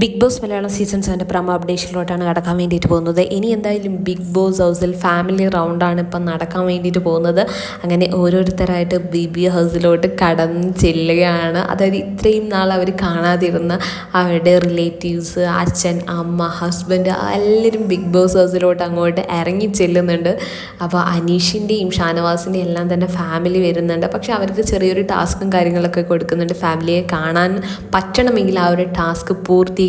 Big Boss Malayalam season സെവന്റെ promo അപ്ഡേഷനിലോട്ടാണ് കടക്കാൻ വേണ്ടിയിട്ട് പോകുന്നത്. ഇനി എന്തായാലും ബിഗ് ബോസ് ഹൗസിൽ ഫാമിലി റൗണ്ടാണ് ഇപ്പം നടക്കാൻ വേണ്ടിയിട്ട് പോകുന്നത്. അങ്ങനെ ഓരോരുത്തരായിട്ട് ബി ബി ഹൗസിലോട്ട് കടന്ന് ചെല്ലുകയാണ്. അതായത് ഇത്രയും നാൾ അവർ കാണാതിരുന്ന അവരുടെ റിലേറ്റീവ്സ് അച്ഛൻ അമ്മ ഹസ്ബൻഡ് എല്ലാവരും ബിഗ് ബോസ് ഹൗസിലോട്ട് അങ്ങോട്ട് ഇറങ്ങി ചെല്ലുന്നുണ്ട്. അപ്പോൾ അനീഷിന്റെയും ഷാനവാസിന്റെയും എല്ലാം തന്നെ ഫാമിലി വരുന്നുണ്ട്. പക്ഷേ അവർക്ക് ചെറിയൊരു ടാസ്കും കാര്യങ്ങളൊക്കെ കൊടുക്കുന്നുണ്ട്. ഫാമിലിയെ കാണാൻ പറ്റണമെങ്കിൽ ആ ഒരു ടാസ്ക്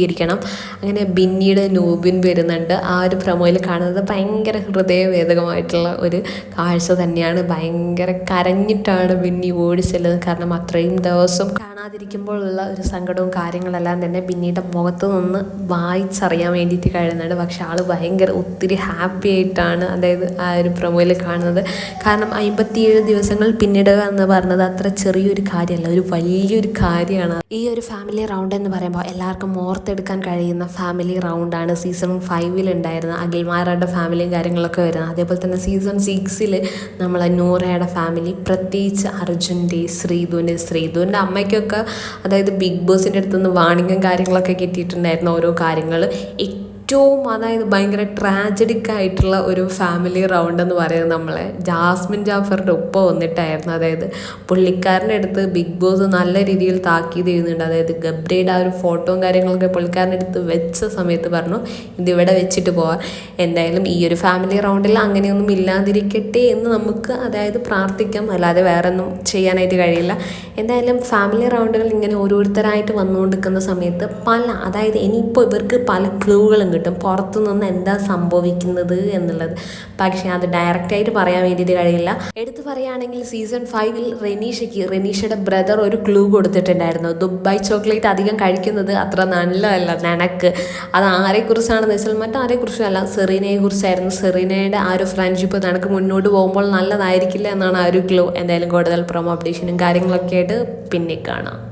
പൂർത്തീകരിക്കണം അങ്ങനെ ബിന്നിയുടെ നൂബിൻ വരുന്നുണ്ട്. ആ ഒരു പ്രൊമോയിൽ കാണുന്നത് ഭയങ്കര ഹൃദയവേദകമായിട്ടുള്ള ഒരു കാഴ്ച തന്നെയാണ്. ഭയങ്കര കരഞ്ഞിട്ടാണ് ബിന്നി ഓടി ചെല്ലുന്നത്. കാരണം അത്രയും ദിവസം കാണാതിരിക്കുമ്പോഴുള്ള ഒരു സങ്കടവും കാര്യങ്ങളെല്ലാം തന്നെ ബിന്നിയുടെ മുഖത്ത് നിന്ന് വായിച്ചറിയാൻ വേണ്ടിയിട്ട് കഴിയുന്നുണ്ട്. പക്ഷെ ആൾ ഭയങ്കര ഒത്തിരി ഹാപ്പി ആയിട്ടാണ് അതായത് ആ ഒരു പ്രൊമോയിൽ കാണുന്നത്. കാരണം അമ്പത്തിയേഴ് ദിവസങ്ങൾ പിന്നിടുക എന്ന് പറഞ്ഞത് അത്ര ചെറിയൊരു കാര്യമല്ല. ഒരു വലിയൊരു കാര്യമാണ്. ഈ ഒരു ഫാമിലി റൗണ്ട് എന്ന് പറയുമ്പോൾ എല്ലാവർക്കും ഓർത്തെടുക്കാൻ കഴിയുന്ന ഫാമിലി റൗണ്ടാണ് സീസൺ ഫൈവിൽ ഉണ്ടായിരുന്ന അഖിൽമാരുടെ ഫാമിലിയും കാര്യങ്ങളൊക്കെ വരുന്നത്. അതേപോലെ തന്നെ സീസൺ സിക്സിൽ നമ്മൾ നൂറയുടെ ഫാമിലി പ്രത്യേകിച്ച് അർജുന്റെ ശ്രീധുവിന്റെ ശ്രീധുവിന്റെ അമ്മയ്ക്കൊക്കെ അതായത് ബിഗ് ബോസിന്റെ അടുത്തുനിന്ന് വാണിംഗും കാര്യങ്ങളൊക്കെ കിട്ടിയിട്ടുണ്ടായിരുന്നു ഓരോ കാര്യങ്ങൾ ഏറ്റവും അതായത് ഭയങ്കര ട്രാജഡിക് ആയിട്ടുള്ള ഒരു ഫാമിലി റൗണ്ട് എന്ന് പറയുന്നത് നമ്മളെ ജാസ്മിൻ ജാഫറിന്റെ ഉപ്പ വന്നിട്ടായിരുന്നു. അതായത് പുള്ളിക്കാരന്റെ അടുത്ത് ബിഗ് ബോസ് നല്ല രീതിയിൽ താക്കീത് ചെയ്യുന്നുണ്ട്. അതായത് ഗബ്രയുടെ ആ ഒരു ഫോട്ടോയും കാര്യങ്ങളൊക്കെ പുള്ളിക്കാരന്റെ അടുത്ത് വെച്ച സമയത്ത് പറഞ്ഞു ഇതിവിടെ വെച്ചിട്ട് പോവാം. എന്തായാലും ഈ ഒരു ഫാമിലി റൗണ്ടിൽ അങ്ങനെയൊന്നും ഇല്ലാതിരിക്കട്ടെ എന്ന് നമുക്ക് അതായത് പ്രാർത്ഥിക്കാം. അല്ലാതെ വേറെ ഒന്നും ചെയ്യാനായിട്ട് കഴിയില്ല. എന്തായാലും ഫാമിലി റൗണ്ടുകൾ ഇങ്ങനെ ഓരോരുത്തരായിട്ട് വന്നുകൊണ്ടിരിക്കുന്ന സമയത്ത് പല അതായത് ഇനിയിപ്പോൾ ഇവർക്ക് പല ക്ലൂകളും പുറത്തു നിന്ന് എന്താ സംഭവിക്കുന്നത് എന്നുള്ളത്. പക്ഷേ അത് ഡയറക്റ്റായിട്ട് പറയാൻ വേണ്ടിയിട്ട് കഴിയില്ല എടുത്തു പറയുകയാണെങ്കിൽ സീസൺ ഫൈവിൽ റെനീഷയ്ക്ക് റെനീഷയുടെ ബ്രദർ ഒരു ക്ലൂ കൊടുത്തിട്ടുണ്ടായിരുന്നു. ദുബായ് ചോക്ലേറ്റ് അധികം കഴിക്കുന്നത് അത്ര നല്ലതല്ല നനക്ക്. അത് ആരെക്കുറിച്ചാണെന്ന് വെച്ചാൽ മറ്റാരെക്കുറിച്ചല്ല സെറീനയെ കുറിച്ചായിരുന്നു. സെറീനയുടെ ആ ഒരു ഫ്രണ്ട്ഷിപ്പ് നിനക്ക് മുന്നോട്ട് പോകുമ്പോൾ നല്ലതായിരിക്കില്ല എന്നാണ് ആ ഒരു ക്ലൂ എന്തായാലും കൂടുതൽ പ്രൊമോ അപ്ഡേഷനും കാര്യങ്ങളൊക്കെ ആയിട്ട് പിന്നെ കാണാം.